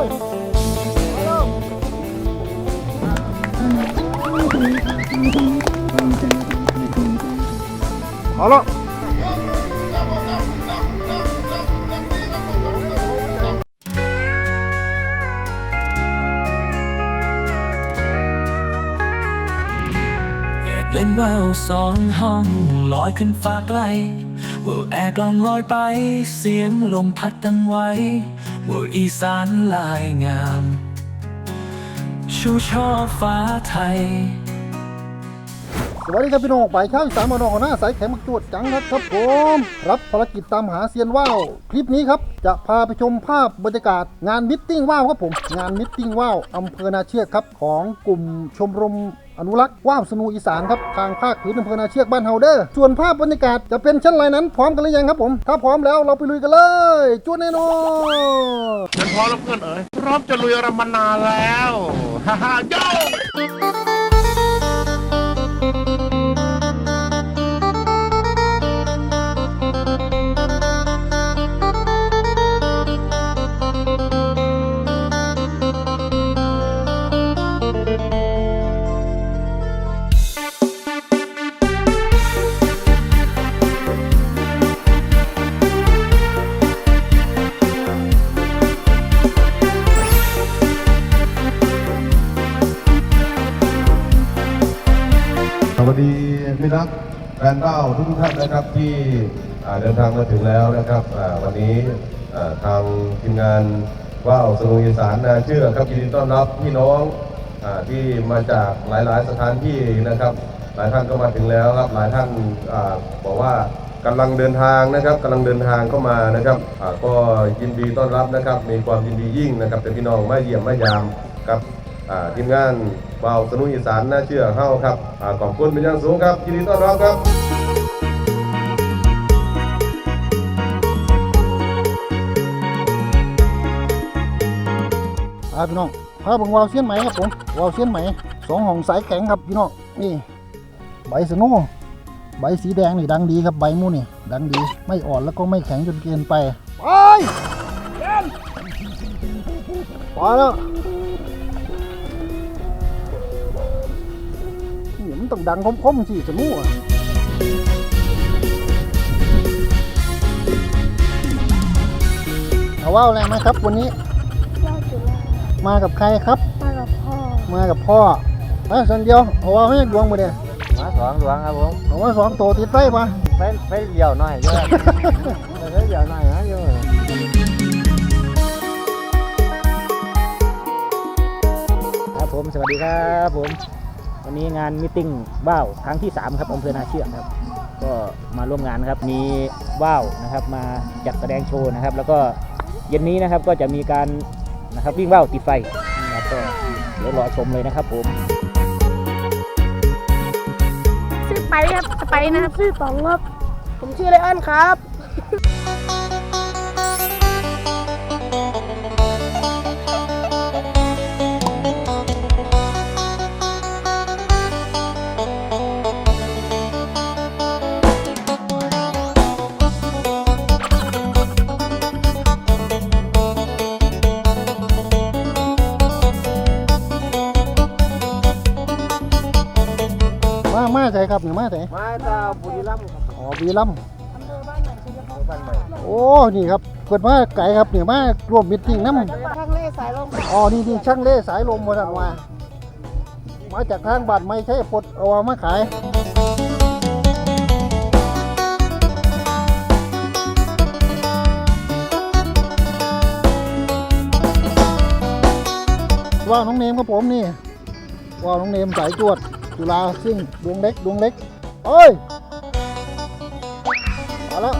เร็วเอาละเล่นว่าวสองห้องลอยขึ้นฟ้าไกลว่าวแอกลองลอยไป เสียงลมพัดดังไว้ ว่าวอีสานลายงาม ชูช่อฟ้าไทย วัสดีครับพี่น้องไปข้าวอีสานมานองของหน้าสายแข็งมักจวดจังนะครับผมรับภารกิจตามหาเซียนว่าวคลิปนี้ครับจะพาไปชมภาพบรรยากาศงานมิทติ้งว่าวครับผมงานมิทติ้งว่าวอำเภอนาเชือกครับของกลุ่มชมรมอนุรักษ์ว่าวสนูอีสานครับทางภาคพื้นอำเภอนาเชือกบ้านเฮาเดอร์ส่วนภาพบรรยากาศจะเป็นเช่นไรนั้นพร้อมกันหรือยังครับผม ถ้าพร้อมแล้วเราไปลุยกันเลยจวดแน่นอนฉันพร้อมแล้วเพื่อนเอ๋ยพร้อมจะลุยอะไรมานานแล้วฮ่าฮ่าโย พี่นักแฟนเบ้าทุกท่านนะครับที่เดินทางมาถึงแล้วนะครับวันนี้ทางทีมงานว่าวสนุอีสานนาเชื่อครับยินดีต้อนรับพี่น้องอที่มาจากหลายๆสถานที่นะครับ หลายท่านก็มาถึงแล้วครับหลายท่านอบอกว่ากำลังเดินทางนะครับกำลังเดินทางเข้ามานะครับก็ยินดีต้อนรับนะครับ มีความยินดียิ่งนะครับเป็นพี่น้องมาเยี่ยมมายามครับ ทีมงานเบาวสนุอีสานน่าเชื่อเข้าครับอาขอบคุณเป็นอย่างสูงครับยินดีต้อนรับครับพี่น้องพาเบังวาวเซียนไหมครับผมวาวเซียนไหมสองห้องสายแข็งครับพี่น้องนี่ใบสโน่ใบสีแดงนี่ดังดีครับใบมูนี่ดังดี ไม่อ่อนแล้วก็ไม่แข็งจนเกินไปไปเดินไปแล้ว ต้องดังคมๆสิสโน่อะเอาว่าวอะไรไหมครับ วันนี้ ว่าจุฬามากับใครครับ มากับพ่อมากับพ่อมาสันเดียวเอาว่าไม่ดวงมาเนี่ยมาสองหลวงครับผมเอาว่าสองตัวติดไฟปะไปไปเดี่ยวหน่อยเยอะไปเดี่ยวหน่อยนะเยอะครับผมสวัสดีครับผม วันนี้งานมิทติ้งว่าวครั้งที่ 3 ครับอำเภอนาเชือกครับ ก็มาร่วมงานนะครับมีว่าวนะครับมาจัดแสดงโชว์นะครับ แล้วก็เย็นนี้นะครับก็จะมีการนะครับวิ่งว่าวติดไฟนะครับก็เดี๋ยวรอชมเลยนะครับผมชื่อไปครับไปนะครับชื่อป๋องครับผมชื่อไลออนครับ มามาใส่ครับเนี่ยมาใส่มาตาบุรีรัมย์ครับอ๋อบีลัมบ้านใหม่โอ้นี่ครับเกิดมาไก่ครับเนี่ยมาร่วมมิตติ้งน้ำทางเล่สายลมอ๋อนี่นี่ช่างเล่สายลมมาสั่นว่ามาจากทางบ้านไม่ใช่ปลดเอามาขายว่าวน้องเนมครับผมนี่ว่าวน้องเนมสายจวด จุฬาซิ่งดวงเล็กดวงเล็กเอ้ยมาแล้ว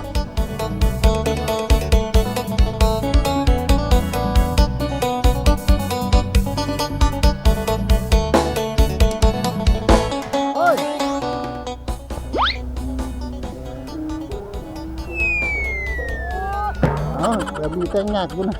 เฮ้ยเอ้าแบบมีแต่งงากอยู่นะ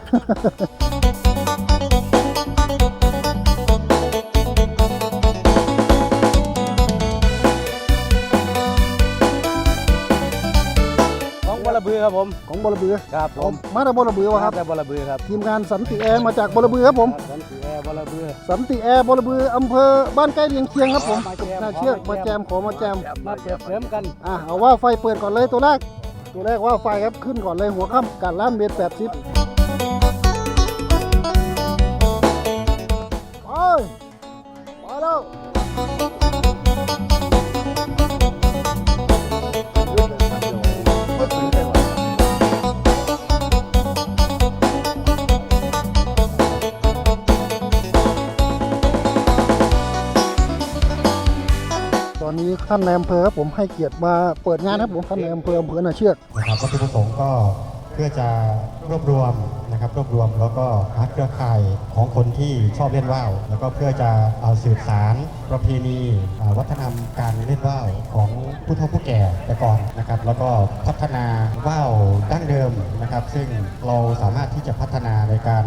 ของวลบือครับครับผมของบอระเบือครับผมมาจากบอระเบือวะครับแต่บอระบือครับทีมงานสันติแอร์มาจากบอระเบือครับผมสันติแอร์บอระบือสันติแอร์บอระเบืออำเภอบ้านใกล้เลียงเคียงครับผมมาแจมน่าเชื่อมาแจมขอมาแจมมาเปรียบเสริมกันอะเอาว่าไฟเปิดก่อนเลยตัวแรก ตัวแรกว่าไฟครับขึ้นก่อนเลยหัวค่ำกัดล้านเมตรแปดสิบไปไปแล้ว ท่านในอำเภอครับผมให้เกียรติมาเปิดงานครับผมท่านในอำเภออำเภอนาเชือกนะครับวัตถุประสงค์ก็เพื่อจะรวบรวมนะครับรวบรวมแล้วก็หาเครือข่ายของคนที่ชอบเล่นว่าวแล้วก็เพื่อจะเอาสืบสารประเพณีวัฒนธรรมการเล่นว่าวของผู้เฒ่าผู้แก่แต่ก่อนนะครับ แล้วก็พัฒนาว่าวดั้งเดิมนะครับ ซึ่งเราสามารถที่จะพัฒนาในการ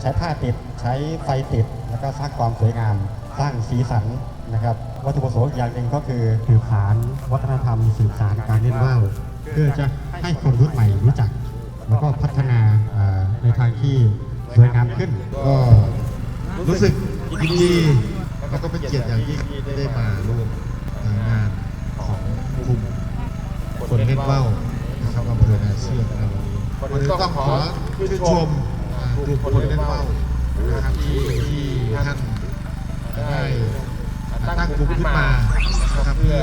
ใช้ผ้าติด ใช้ไฟติด แล้วก็สร้างความสวยงาม สร้างสีสัน นะครับวัตถุประสงค์อย่างหนึ่งก็คือสืบสารวัฒนธรรมสืบสารการเล่นว่าวเพื่อจะให้คนรุ่นใหม่รู้จัก แล้วก็พัฒนาในทางที่สวยงามขึ้น ก็รู้สึกยินดีแล้วก็เป็นเกียรติอย่างยิ่งที่ได้มาร่วมงานของกลุ่มคนเล่นว่าวนะครับอำเภอนาเชือกนะครับวันนี้ต้องขอชื่นชมกลุ่มคนเล่นว่าวนะครับที่ที่ท่านได้ ตั้งกลุ่มขึ้นมานะครับเพื่อ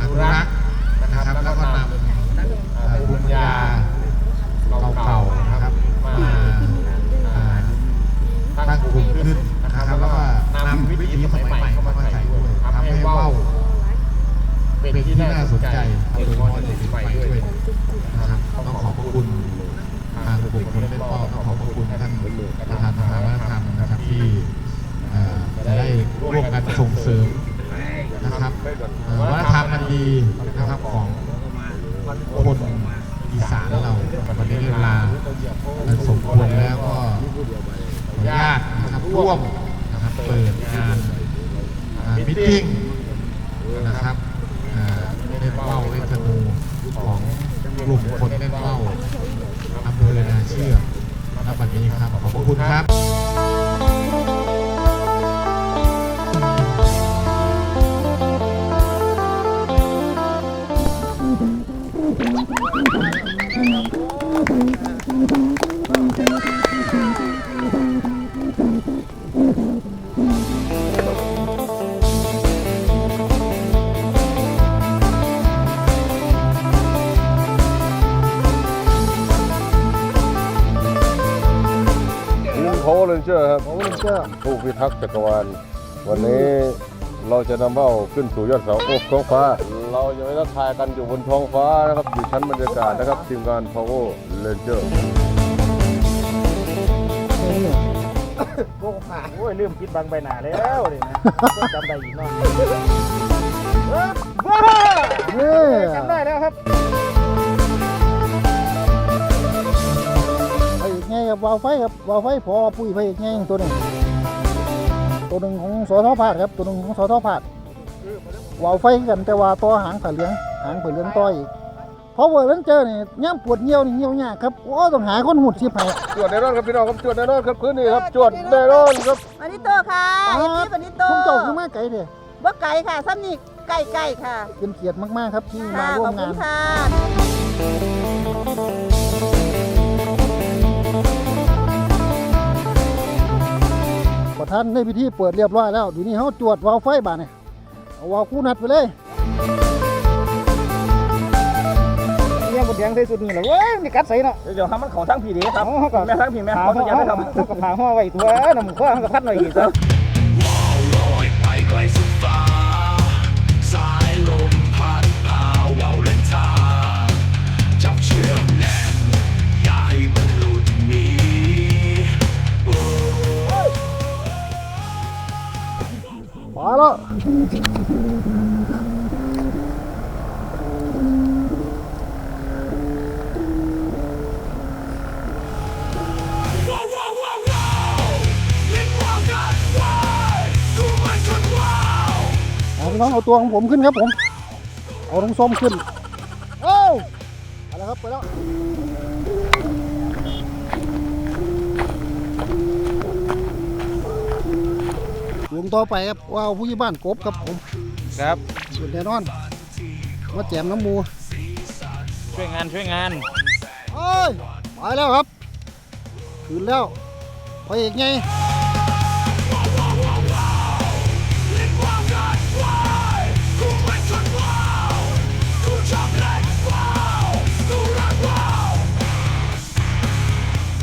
อนุรักษ์นะครับแล้วก็นำอ่าภูมิปัญญาเก่าๆนะครับมาอ่าตั้งกลุ่มขึ้นนะครับแล้วก็นำวิถีสมัยใหม่เข้ามาใส่ด้วยทำให้ว่าวเป็นที่น่าสนใจโดยเฉพาะเด็กใหม่ด้วยนะครับต้องขอบพระคุณทางกลุ่มคนเล่นว่าวต้องขอบพระคุณท่านประธานสภาวัฒนธรรมนะครับที่อ่าจะได้ ร่วมกันส่งเสริมนะครับวัฒนธรรมมันดีนะครับของคนอีสานเราวันนี้เวลาสมควรแล้วก็ญาตินะครับร่วมนะครับเปิดงานมิทติ้ง อร์ครับโอ้เลนเจอร์ผู้พิทักษ์จักรวาล วันนี้เราจะนำเบ้าขึ้นสู่ยอดเสาโอบท้องฟ้า เราจะไม่ทักทายกันอยู่บนท้องฟ้านะครับ อยู่ชั้นบรรยากาศนะครับทีมงาน Power Ranger โอ้ยลืมคิดบางใบหน้าแล้วเลยนะจำได้อีกเนาะว้านี่จำได้แล้วครับ ครับวาวไฟครับวาวไฟพอปุ้ยไปอีกไงตัวหนึ่งตัวหนึ่งของสอทอพาดครับตัวหนึ่งของสอทอพาดวาวไฟกันแต่ว่าต่อหางผ่าเหลืองหางผ่าเหลืองต่ออีกเพราะว่าเลนเจอร์นี่ย่ำปวดเหี่ยวนี่เหี่ยวยากครับโอ้ต้องหาคนหุดชิบให้จวดแน่นอนครับพี่น้องครับจวดแน่นอนครับคืนนี้ครับจวดแน่นอนครับวันนี้โตค่ะเอฟซีวันนี้โตชุ่มเจ้าคือมาไกลเด้บ่ไก่ค่ะซ้ำนี่ใกล้ๆค่ะเป็นเกียรติมากๆครับที่มาค่ะร่วขอมบคุงาณนค่ะ ประธานในพิธีเปิดเรียบร้อยแล้วทีนี้เขาจวดวาวไฟบาดเนี่ยเอาวาวคู่นัดไปเลยเนี่ยบนแดงใส่สุดนี่แหละเว้ยนี่กัดใส่เนาะเดี๋ยวทำมันของทั้งผีดีครับเอาเขาก็แม่ทั้งผีแม่หาขอห่ทุอกอย่างได้ทเขาก็หาห่อไว้ตัวน้ำข้อเขาก็พัดหน่อยอีกซะล ว้ว เอาพี่น้องเอาตัวของผมขึ้นครับผม เอาตรงส้มขึ้น เอ้าเอาละครับครับไปแล้ว ลงต่อไปครับว้าวผู้ใหญ่บ้านกบครับผมครับสุดแน่นอนมาแจมน้ำหมูช่วยงานช่วยงานเอ้ยไปแล้วครับขึ้นแล้วพระเอกไง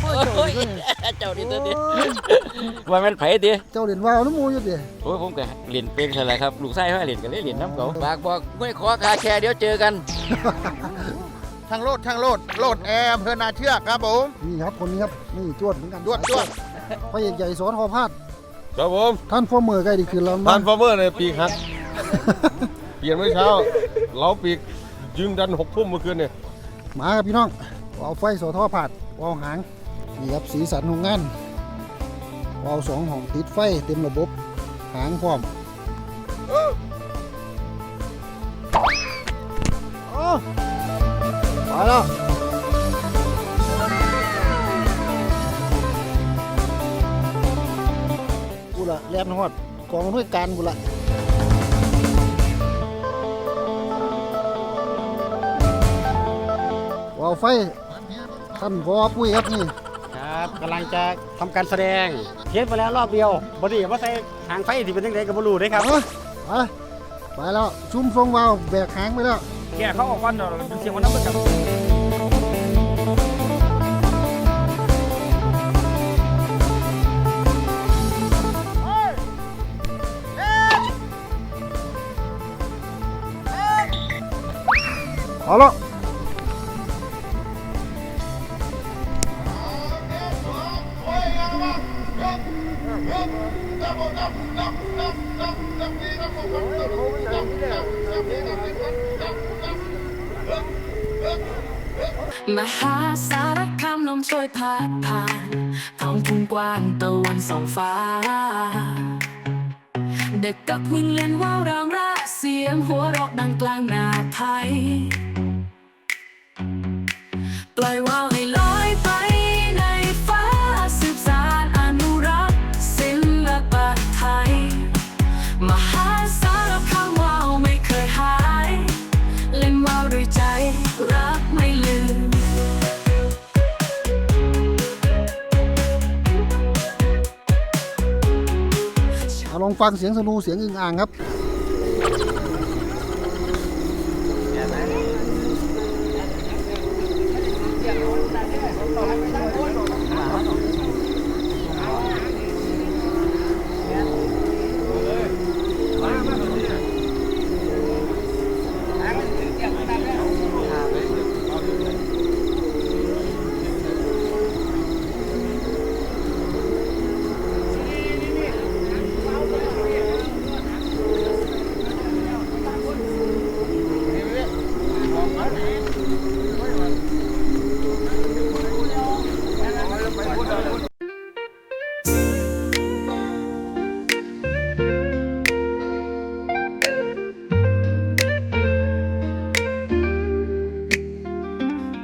โอ้ย เจ้านี่เจ้าดิตัวโอ้ดิยว่าแม่นไผดิเจ้าเหรียญว่าวน้ำหมูอยู่ดิโอ้ยผมก็เล่นเป็นใช่แหละครับลูกไส้ให้เล่นกันเลยเล่นน้ำเขาฝากบอกไม่ขอคาแคร์เดี๋ยวเจอกันทางโลดทางโลดโลดแอร์อำเภอนาเชือกครับผมนี่ครับคนนี้ครับนี่จวดเหมือนกันจวดจวดพระเอกใหญ่สอนหอพาดครับผมท่านพ่อเมื่อใกล้ดีคืนแล้วทานฟอร์เมอร์ในปีกหักเปลี่ยนเมื่อเช้าเราปีกยืมดันหกทุ่มเมื่อคืนเนี่ยมาครับพี่น้องเอาไฟสอท่อผาดเอาหาง นี่ครับสีสันของงานเอาสองห้องติดไฟเต็มระบบ หางพร้อมโอ้ไปแล้วกูละแลนฮอดกองอำนวยการกูละเอาไฟท่านพอปุ้ยครับนี่ กำลังจะทำการแสดงเทสไปแล้วรอบเดียวบอดี้ว่าใส่หางไฟที่เป็นยังไงกับบรูได้ครับเอาไปไปแล้วชุ่มทรงวาวแบกหางไปแล้วแกเขาออกวันเนาะเสียงวันนั้นกับเอ ช่วยพาดผ่านท้องทุ่งกว้างตะวันส่องฟ้า เด็กกับวิ่งเล่นว่าวรางราเสียงหัวเราะดังกลางนาไทย ปล่อยว่าว อาลองฟังเสียงสนูเสียงอึ่งอ่างครับ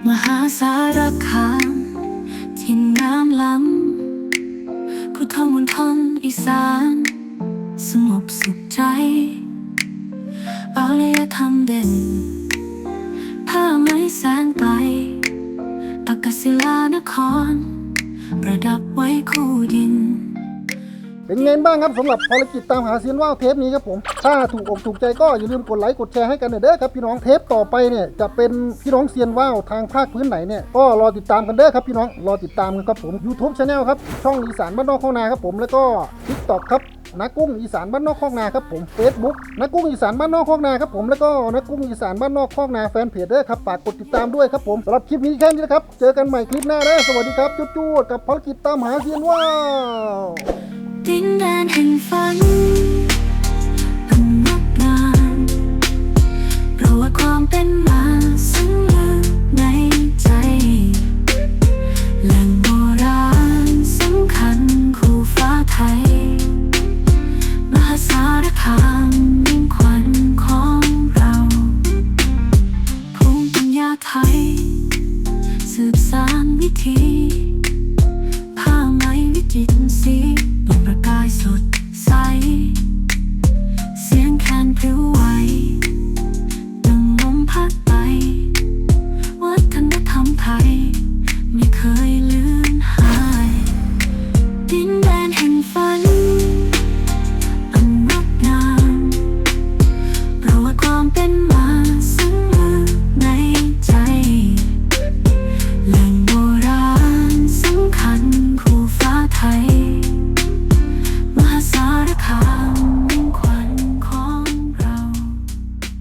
มหาสารคามทินน้ำล้ำผู้ทธมนทนอีสาน สงบสุขใจ เป็นไงบ้างครับสำหรับภารกิจตามหาเซียนว่าวเทปนี้ครับผม ถ้าถูกอกถูกใจก็อย่าลืมกดไลค์กดแชร์ให้กันหน่อยเด้อครับพี่น้องเทปต่อไปเนี่ยจะเป็นพี่น้องเซียนว่าวทางภาคพื้นไหนเนี่ยก็รอติดตามกันเด้อครับพี่น้องรอติดตามกันครับผม YouTube Channel ครับช่องอีสานบ้านนอกข้องนาครับผมแล้วก็ TikTok ครับนักกุ้งอีสานบ้านนอกข้องนาครับผม Facebook นักกุ้งอีสานบ้านนอกข้องนาครับผมแล้วก็นักกุ้งอีสานบ้านนอกข้องนาแฟนเพจเด้อครับฝากกดติดตามด้วยครับผมสำหรับคลิปนี้แค่นี้นะครับ เจอกันใหม่คลิปหน้าเด้อสวัสดีครับจุ๊ดๆกับภารกิจตามหาเซียนว่าว ดินแดนแห่งฝันอันงดงานเพราะว่าความเป็นมา